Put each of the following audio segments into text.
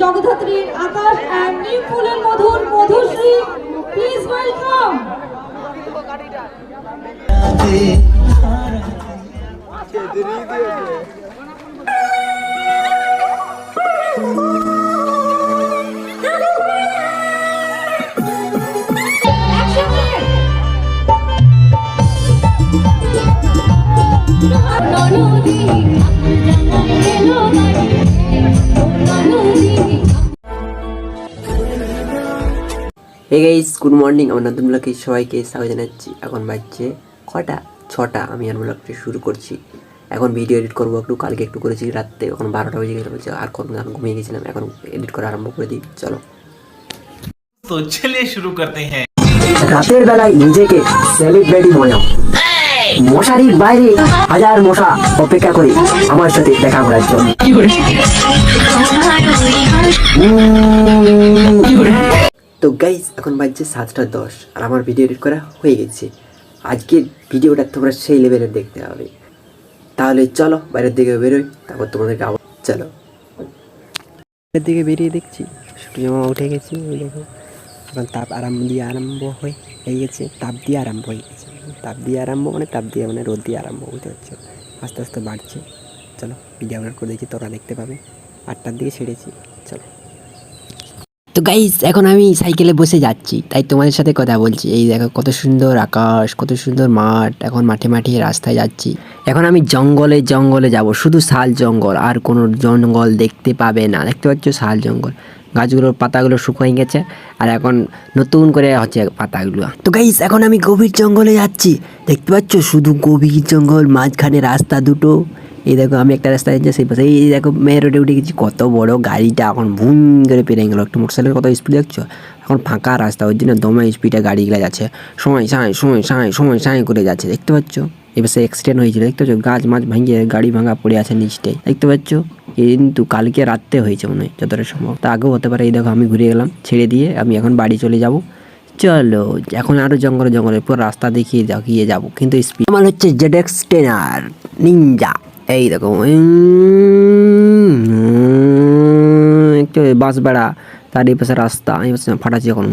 জগদ্ধাত্রীর আকাশ and নিম ফুলের মধুর Madhushree please welcome hey guys good morning আমার নতুন ব্লগে সবাইকে স্বাগত জানাচ্ছি। এখন বাজছে কটা? ছটা। আমি আর ব্লগটি শুরু করছি। এখন ভিডিও এডিট করব একটু কালকে একটু করেছি রাত্রে। এখন বারোটা বেজে গেলে বলছে আর কোন গান ঘুমিয়ে গেছিলাম এখন এডিট করা আরম্ভ করে দিই। চলো। তো চলিয়ে শুরু করতে হ্যাঁ। রাতের বেলায় নিজেকে সেলিব্রিটি মনে মশারির বাইরে হাজার মশা অপেক্ষা করে আমার সাথে দেখা করার জন্য। তো গাইস এখন বাজছে সাতটা দশ আর আমার ভিডিও এডিট করা হয়ে গেছে। আজকের ভিডিওটা তোমরা সেই লেভেলে দেখতে হবে তাহলে চলো বাইরের দিকে বেরোই, তারপর তোমাদের আবার চলো। বাইরের দিকে বেরিয়ে দেখছি সূর্য মামা উঠে গেছি দেখো। এখন তাপ আরাম দিয়ে আরম্ভ হয়ে হয়ে গেছে, তাপ দিয়ে আরম্ভ হয়ে গেছে। তাপ দিয়ে আরম্ভ মানে তাপ দিয়ে মানে রোদ দিয়ে আরম্ভ, বুঝতে হচ্ছে আস্তে আস্তে বাড়ছে। চলো ভিডিও আপলোড করে দেখছি তোরা দেখতে পাবে। আটটার দিকে ছেড়েছি। চলো। তো গাইস এখন আমি সাইকেলে বসে যাচ্ছি। তাই তোমাদের সাথে কথা বলছি। এই দেখো কত সুন্দর আকাশ, কত সুন্দর মাঠ। এখন মাঠে মাঠে রাস্তায় যাচ্ছি। এখন আমি জঙ্গলে জঙ্গলে যাব। শুধু শাল জঙ্গল, আর কোনো জঙ্গল দেখতে পাবে না। দেখতে পাচ্ছ শাল জঙ্গল। গাছগুলোর পাতাগুলো শুকিয়ে গেছে, আর এখন নতুন করে হচ্ছে পাতাগুলো। তো গাইস এখন আমি গভীর জঙ্গলে যাচ্ছি। দেখতে পাচ্ছ? শুধু গভীর জঙ্গল, মাঝখানে রাস্তা দুটো। এই দেখো, আমি একটা রাস্তায় যাচ্ছি সেই পাশে, এই দেখো, মেয়ের রোডে উঠে গেছি, কত বড় গাড়িটা এখন ভুম করে পেরে গেলো। একটা মোটরসাইকেল কত স্পিড দেখছ? এখন ফাঁকা রাস্তা, ওই জন্য দমে স্পিডে গাড়িগুলো যাচ্ছে। সময় সাঁই সময় সাঁই সময় সাঁই করে যাচ্ছে, দেখতে পাচ্ছ? এবার সে অ্যাক্সিডেন্ট হয়েছিল, দেখতে পাচ্ছ? গাছ মাছ ভেঙে গাড়ি ভাঙা পড়ে আছে নিচটাই দেখতে পাচ্ছ? কিন্তু কালকে রাত্রে হয়েছে মনে হয়, যতটা সম্ভব। তা আগেও হতে পারে, এই দেখো, আমি ঘুরে গেলাম, ছেড়ে দিয়ে আমি এখন বাড়ি চলে যাব। চলো, এখন আরও জঙ্গলে জঙ্গলে, পুরো রাস্তা দেখিয়ে দেখিয়ে যাব, কিন্তু স্পিড আমার হচ্ছে জেডেক্স টেনার নিনজা এই দেখো একটু বাস বেড়া তার এই পাশে রাস্তা, এই পাশে ফাটাচ্ছি এখন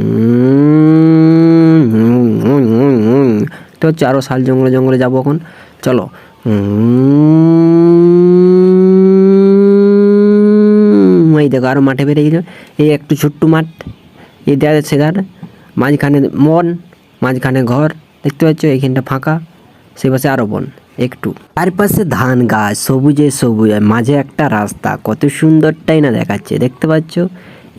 তো হচ্ছে আরও শাল জঙ্গলে জঙ্গলে যাব এখন। চলো এই দেখো আরও মাঠে বেরিয়ে গেল এই একটু ছোট্ট মাঠ, এই দেখা যাচ্ছে ধার মাঝখানে মন, মাঝখানে ঘর, দেখতে পাচ্ছ? এইখানটা ফাঁকা সে পাশে আরও বন। একটু। চারপাশে ধান গাছ, সবুজে সবুজ মাঝে একটা রাস্তা। কত সুন্দরটাই না দেখাচ্ছে, দেখতে পাচ্ছ?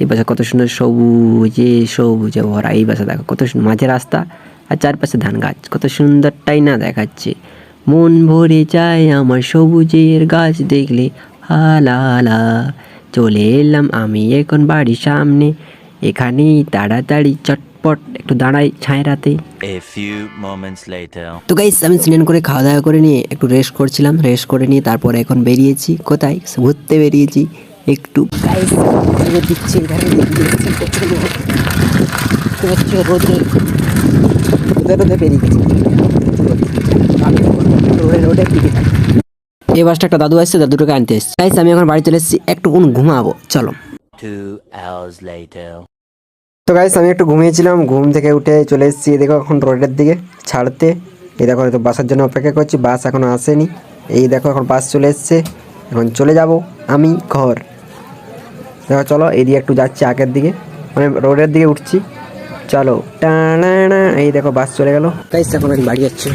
এই পাশে কত সুন্দর সবুজে সবুজে ভরা এই পাশে দেখো কত সুন্দর মাঝে রাস্তা আর চারপাশে ধান গাছ, কত সুন্দরটাই না দেখাচ্ছে। মন ভরে যায় আমার সবুজের গাছ দেখলে হালা হালা চলে এলাম আমি এখন বাড়ির সামনে, এখানেই তাড়াতাড়ি চটপট একটু দাঁড়াই moments later. তো গাইস আমি স্নান করে খাওয়া দাওয়া করে নিয়ে একটু রেস্ট করছিলাম। রেস্ট করে নিয়ে তারপরে এখন বেরিয়েছি। কোথায়? ঘুরতে বেরিয়েছি একটু। দিচ্ছে। এই বাসটা একটা দাদু আসছে দাদুটাকে আনতে এসছে। গাইস আমি এখন বাড়ি চলে এসেছি একটু কোন ঘুমাবো। চলো। Two hours later. তো গাইস আমি একটু ঘুমিয়েছিলাম, ঘুম থেকে উঠে চলে এসেছি দেখো এখন রোডের দিকে ছাড়তে। এই দেখো তো বাসের জন্য অপেক্ষা করছি, বাস এখনও আসেনি। এই দেখো, এখন বাস চলে এসছে, এখন চলে যাব আমি ঘর। দেখো, চলো এদিকে একটু যাচ্ছি আগের দিকে। মানে রোডের দিকে উঠছি। চলো টানা এই দেখো, বাস চলে গেল। গাইস এখন আমি বাড়ি যাচ্ছি।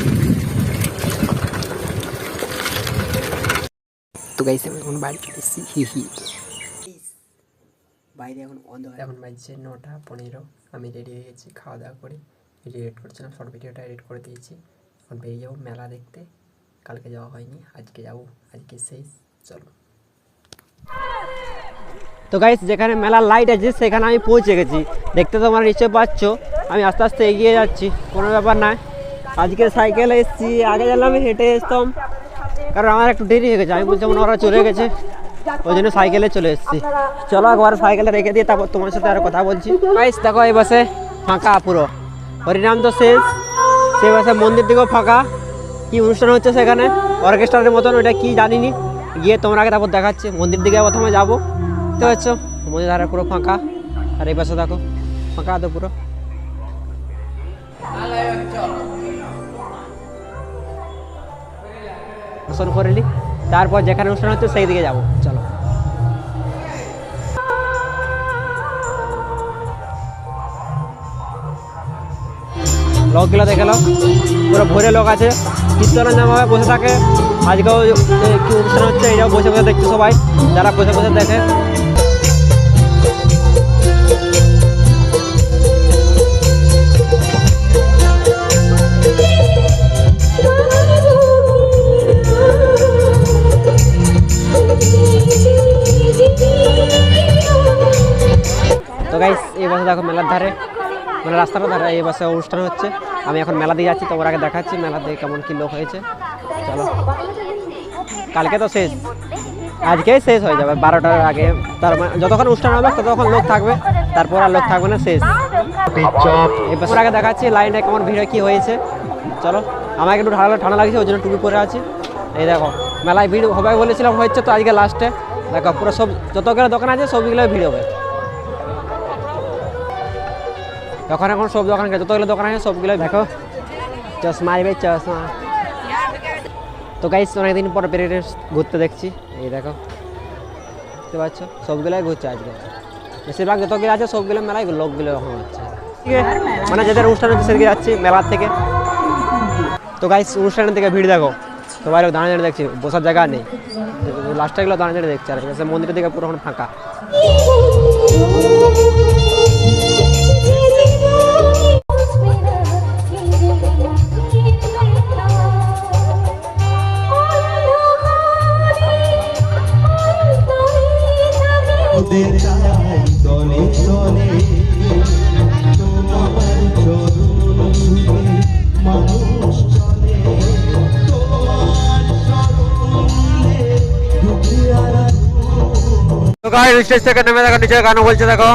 তো গাইস আমি এখন বাড়ি চলে এসেছি, হি হি। বাইরে এখন অন্ধকার। এখন বাজছে নটা পনেরো আমি রেডি হয়ে গেছি খাওয়া দাওয়া করে। ভিডিও এডিট করছিলাম শর্ট ভিডিওটা এডিট করে দিয়েছি। এখন বেরিয়ে যাব মেলা দেখতে। কালকে যাওয়া হয়নি আজকে যাব আজকে শেষ চলো। তো গাইস যেখানে মেলার লাইট আছে সেখানে আমি পৌঁছে গেছি। দেখতে তোমরা নিশ্চয় পাচ্ছ আমি আস্তে আস্তে এগিয়ে যাচ্ছি। কোনো ব্যাপার নয় আজকে সাইকেলে এসেছি আগে জানলাম আমি হেঁটে এসতাম কারণ আমার একটু দেরি হয়ে গেছে আমি বলছিলাম ওরা চলে গেছে। ওই জন্য সাইকেলে চলে এসেছি। চলো একবার সাইকেলে রেখে দিয়ে তারপর তোমার সাথে আর কথা বলছি। গাইস দেখো এই বাসে ফাঁকা পুরো। হরিনাম তো শেষ। সেই বাসে মন্দির দিকেও ফাঁকা। কি অনুষ্ঠান হচ্ছে সেখানে? অর্কেস্ট্রারের মতন ওইটা কি জানিনি। গিয়ে তোমরা আগে তারপর দেখাচ্ছি। মন্দির দিকে প্রথমে যাব। বুঝতে পারছ সমুদ্রের ধারে পুরো ফাঁকা। আর এই পাশে দেখো ফাঁকা তো পুরো। দর্শন করে নি। তারপর যেখানে অনুষ্ঠান হচ্ছে সেই দিকে যাব। চলো। লোকগুলো দেখে লোক পুরো ভরে লোক আছে। কীর্তনের নামে বসে থাকে। আজকেও কি অনুষ্ঠান হচ্ছে এটাও বসে বসে দেখছে সবাই। যারা বসে বসে দেখে দেখো মেলার ধারে মানে রাস্তার ধারে এই বছর অনুষ্ঠান হচ্ছে। আমি এখন মেলা দিয়ে যাচ্ছি তোমার আগে দেখাচ্ছি মেলা দিয়ে কেমন কি লোক হয়েছে। চলো। কালকে তো শেষ। আজকেই শেষ হয়ে যাবে, বারোটার আগে। তার মানে যতক্ষণ অনুষ্ঠান হবে, ততক্ষণ লোক থাকবে। তারপর আর লোক থাকবে না, শেষ। এই বছর আগে দেখাচ্ছি, লাইনে কেমন ভিড়, কি হয়েছে। চলো। আমাকে একটু ঠান্ডা ঠান্ডা লাগছে, ওই জন্য টুপি পরে আছি। এই দেখো, মেলায় ভিড় হবে বলেছিলাম, হচ্ছে তো আজকে লাস্টে দেখো, পুরো সব যতগুলো দোকান আছে সবগুলো ভিড় হবে। দোকান এখন সব দোকান যতগুলো দোকান আছে সবগুলো দেখো। চশমা আসবে চশমা তো গাইস অনেকদিন পর পেরিয়ে ঘুরতে দেখছি। এই দেখো। বুঝতে পারছ সবগুলোই ঘুরছে আজকে। বেশিরভাগ যতগুলো আছে, সবগুলো মেলায় লোকগুলো এখন হচ্ছে। মানে যাদের অনুষ্ঠান হচ্ছে সেদিকে যাচ্ছি, মেলার থেকে। তো গাইস অনুষ্ঠানের থেকে ভিড় দেখো। সবাই লোক দাঁড়িয়ে দেখছি। বসার জায়গা নেই। লাস্টে দাঁড়িয়ে দাঁড়িয়ে দেখছি। আর মন্দিরের দিকে পুরো ফাঁকা। গাইস স্টেজ থেকে নেমে দেখো নিচে গানও বলছে দেখো।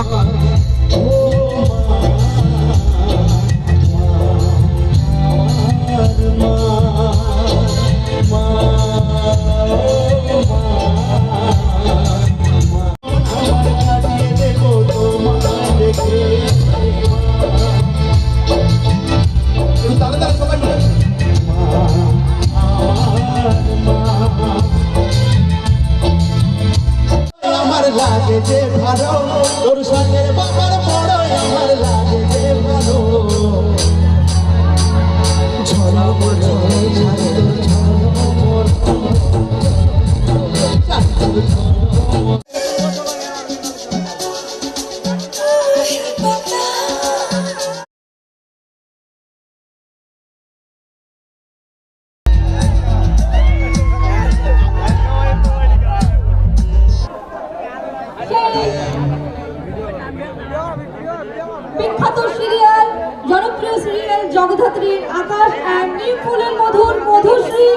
ফুলের মধুর মধুশ্রী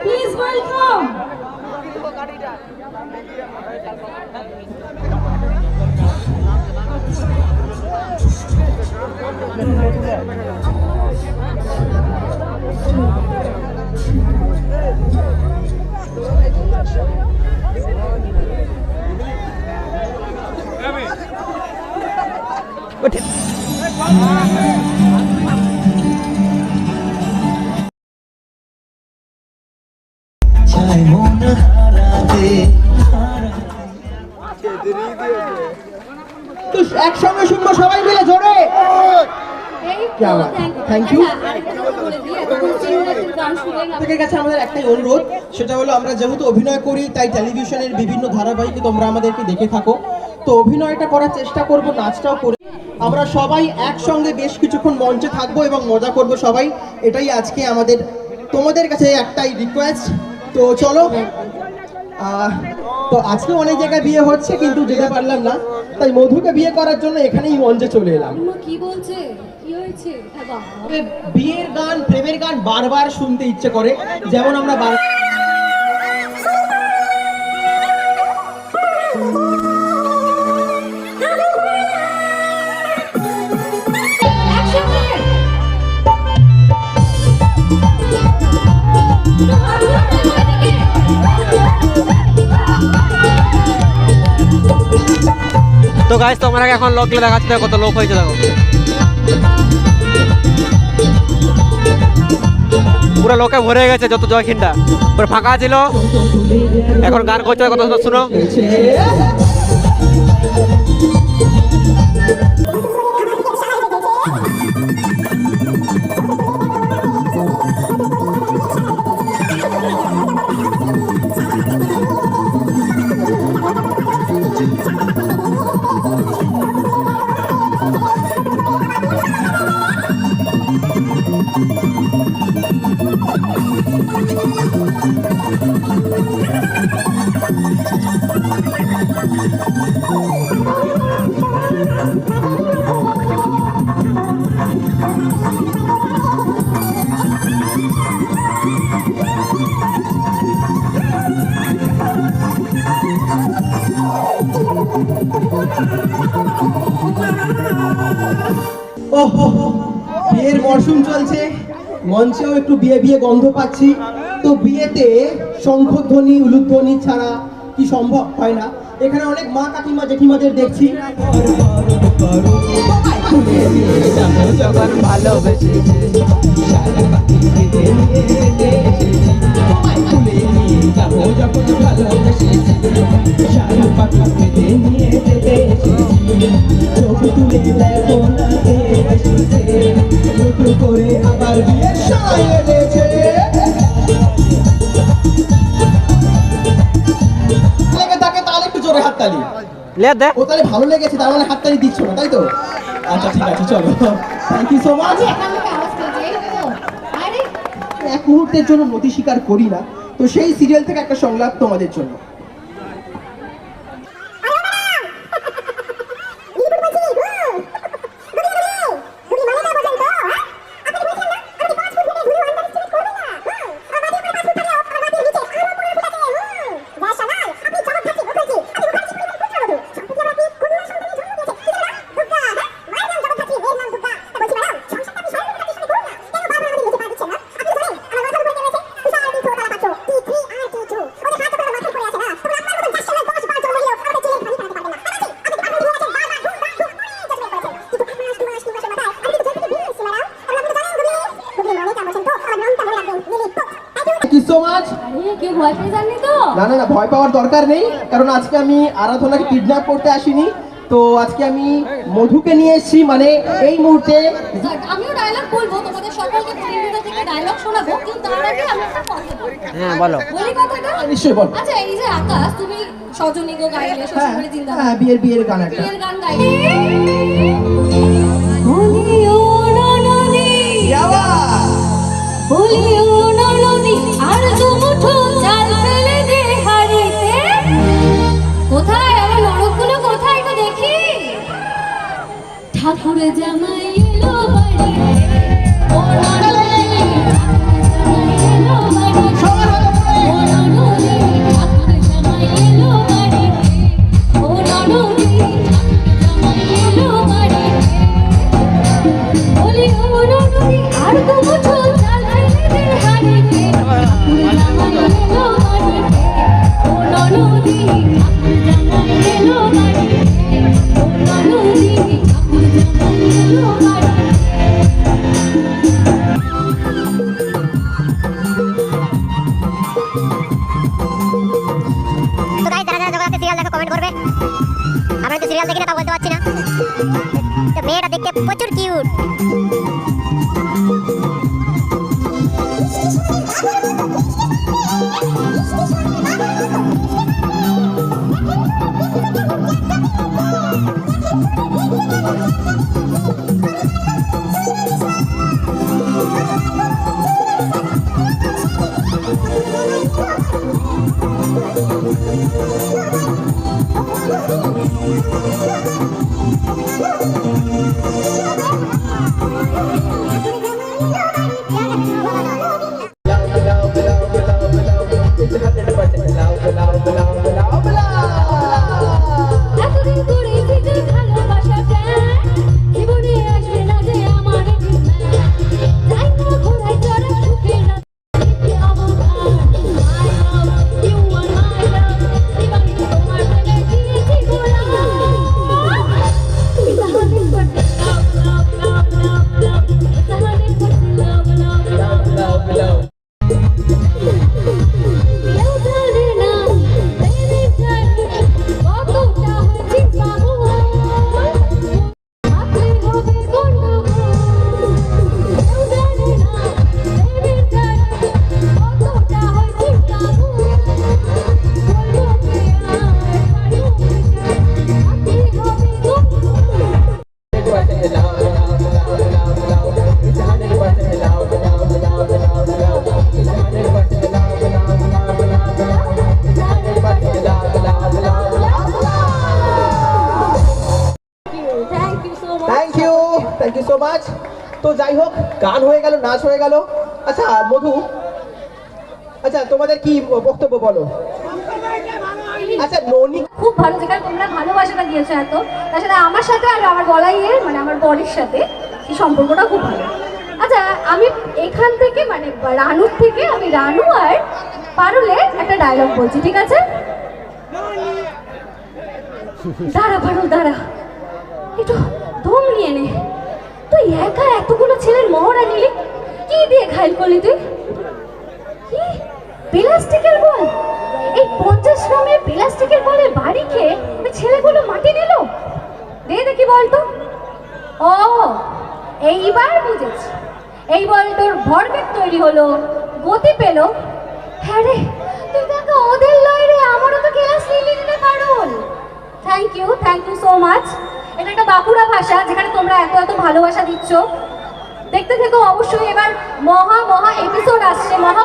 প্লিজ ওয়েলকাম চাই একসঙ্গে শুনব সবাই মিলে জোরে। কাছে আমাদের একটাই অনুরোধ সেটা হলো আমরা যেহেতু অভিনয় করি তাই টেলিভিশনের বিভিন্ন তোমরা আমাদেরকে দেখে থাকো। তো অভিনয়টা করার চেষ্টা করে। আমরা সবাই একসঙ্গে বেশ কিছুক্ষণ মঞ্চে থাকব এবং মজা করব সবাই। এটাই আজকে আমাদের তোমাদের কাছে একটাই রিকোয়েস্ট তো চলো তো আজকে অনেক জায়গায় বিয়ে হচ্ছে কিন্তু যেতে পারলাম না। তাই মধুকে বিয়ে করার জন্য এখানেই মঞ্চে চলে এলাম। কি বলছে? বিয়ের গান প্রেমের গান বারবার শুনতে ইচ্ছে করে। যেমন আমরা Oh তো গাছ গাইজ আগে এখন লোক দেখাচ্ছি, দেখো কত লোক হয়েছে, দেখো। পুরো লোকে ভরে গেছে যত জয়খিনটা। পুরো ফাঁকা ছিল। এখন গান করছে কত শুনো। বিয়ের মরশুম চলছে। মঞ্চেও একটু বিয়ে বিয়ে গন্ধ পাচ্ছি। তো বিয়েতে শঙ্খধ্বনি, উলুধ্বনি ছাড়া কি সম্ভব? হয় না। এখানে অনেক মা কাকিমা জেঠিমাদের দেখছি। করে আবার বিয়ের সময় লে দে। ও তাহলে ভালো লেগেছে, তার মানে হাততালি দিচ্ছ না, তাই তো? আচ্ছা ঠিক আছে, চলো। থ্যাংক ইউ সো মাচ এক মুহূর্তের জন্য নতি স্বীকার করি না। তো সেই সিরিয়াল থেকে একটা সংলাপ তোমাদের জন্য থ্যাংক ইউ সো মাচ আরে কেউ ভয় পেয়ে যাননি তো না না না ভয় পাওয়ার দরকার নেই কারণ আজকে আমি আরাধনাকে কিডন্যাপ করতে আসিনি। তো আজকে আমি মধুকে নিয়ে এসেছি মানে এই মুহূর্তে আমিও ডায়লগ বলব তোমাদের সকলকে তিনটা থেকে ডায়লগ শোনাবো কিন্তু তার আগে আমি একটা কথা বলি হ্যাঁ বলো। বলি কথাটা? নিশ্চয়ই বল। আচ্ছা এই যে আকাশ তুমি সজনী গো গাইলে হ্যাঁ শ্বশুরবাড়ি জিন্দাবাদ হ্যাঁ বিয়ের বিয়ের গান একটা। বিয়ের গান গাইলে। বলিও ননদী বলিও ও তো যাই হোক, গান হয়ে গেল, নাচ হয়ে গেল। আচ্ছা মধু আচ্ছা তোমাদের কি বক্তব্য বলো? আচ্ছা খুব ভালো, যেখানে তোমরা ভালোবাসাটা এত সাথে আমার সাথে আর আমার মানে আমার সাথে সম্পর্কটা খুব ভালো। আচ্ছা আমি এখান থেকে মানে রানুর থেকে, আমি রানু আর একটা ডায়লগ বলছি, ঠিক আছে? দাঁড়া পারুল, দাঁড়া। একটু দম নিয়ে নে। তুই একা এতগুলো ছেলের মহড়া নিলি? কি দিয়ে খাইল করলি তুই? কি? প্লাস্টিকের বল? এই পঞ্চাশ গ্রামের প্লাস্টিকের বলের বাড়ি খেয়ে ওই ছেলেগুলো মাটি নিল? দে দেখি বলতো ও, এইবার বুঝেছি। এই বল তোর ভরবেগ তৈরি হলো, গতি পেল। হ্যাঁ রে, তুই দেখো ওদের লয় রে, আমারও তো ক্লাস নিলি রে Parul thank you thank you so much এটা একটা বাঁকুড়া ভাষা যেখানে তোমরা এত এত ভালোবাসা দিচ্ছ। দেখতে থেকো অবশ্যই এবার মহা মহা এপিসোড আসছে, মহা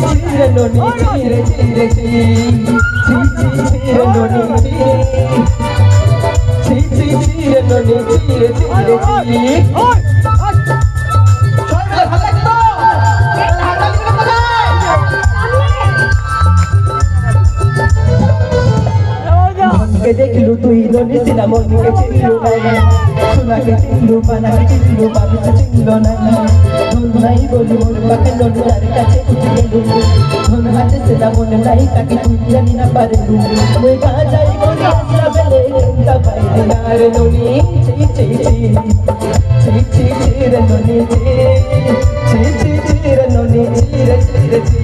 ছি ছি ছি রে ননি ছি রে ছি রে ছি ছি ছি ছি রে ননি ছি ছি ছি ছি রে ননি ছি রে ছি রে ছি মনকে দেখলু তুই ননি সিনা মনকে চিনলু না সোনাকে চিনলু পানাকে চিনলু বাবিকে চিনল না। নাই বলি পাকে ননি তার কাছে উঠে গেলু ধন হাতে সেটা মনে নাই তাকে তুই জানি না পারলু ওই যাই বলি আসলা বেলে চিন্তা পাইলি না রে ননি ছি ছি ছি ছি ছি ছি রে ননি ছি ছি ছি ছি রে ননি ছি রে ছি রে ছি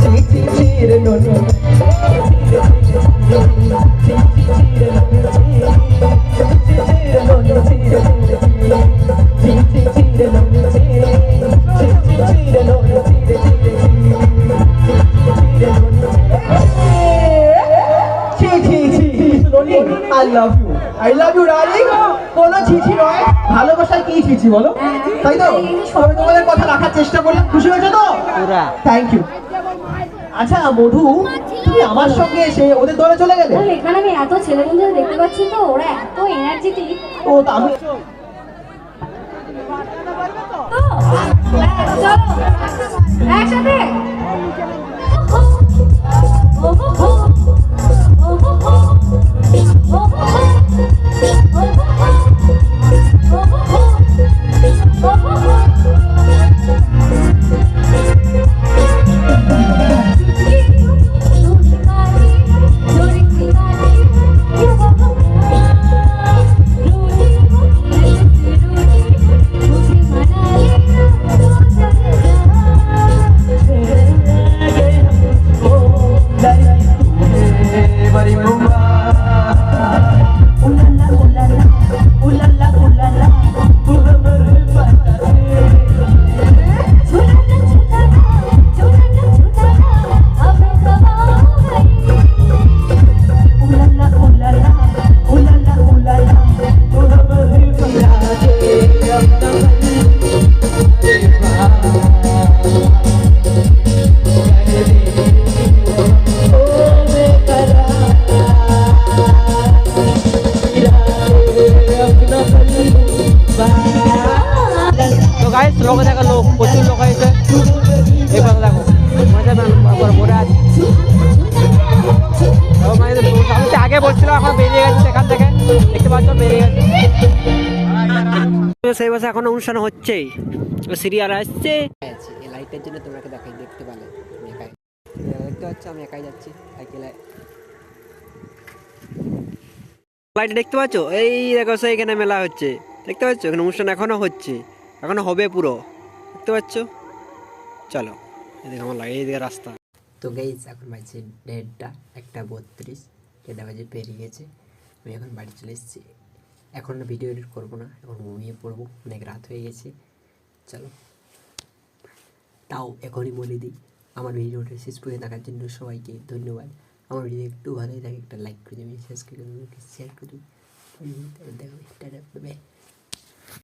ছি ছি ছি রে ননি I love you. I love you, darling. কোনো ছিছি নয়। ভালোবাসায় কি ছিছি বলো? তাই তো? আমি তোমাদের কথা রাখার চেষ্টা করলাম খুশি হয়েছো তো? পুরা। থ্যাংক ইউ আচ্ছা মধু তুমি আমার সঙ্গে এসে ওদের দলে চলে গেলে? এখানে আমি এত ছেলে বন্ধুদের দেখতে পাচ্ছি তো ওরা এত এনার্জেটিক ও তা আমি একসাথে। অনুষ্ঠান হচ্ছেই। সিরিয়াল আসছে। এই লাইটের জন্য তোমাকে দেখাই দেখতে পালে একাই। দেখতে পাচ্ছ আমি একাই যাচ্ছি লাইট দেখতে পাচ্ছ? এই দেখো সেইখানে মেলা হচ্ছে। দেখতে পাচ্ছ? এখানে অনুষ্ঠান এখনও হচ্ছে। এখনও হবে পুরো। দেখতে পাচ্ছ? চলো এদিকে আমার লাগে এইদিকে রাস্তা। তো গাইজ এখন বাজছে দেড়টা একটা বত্রিশ। দেড়টা বাজে পেরিয়ে গেছে। আমি এখন বাড়ি চলে এসেছি। এখন ভিডিও এডিট করব না, এখন ঘুমিয়ে পড়ব, অনেক রাত হয়ে গেছে। চলো। তাও এখনই বলে দিই, আমার ভিডিওটা শেষ করে দেখার জন্য সবাইকে ধন্যবাদ। আমার ভিডিও একটু ভালোই থাকে একটা লাইক করে দেবেন শেষ করে দেবেন শেয়ার করে দেবেন। বাই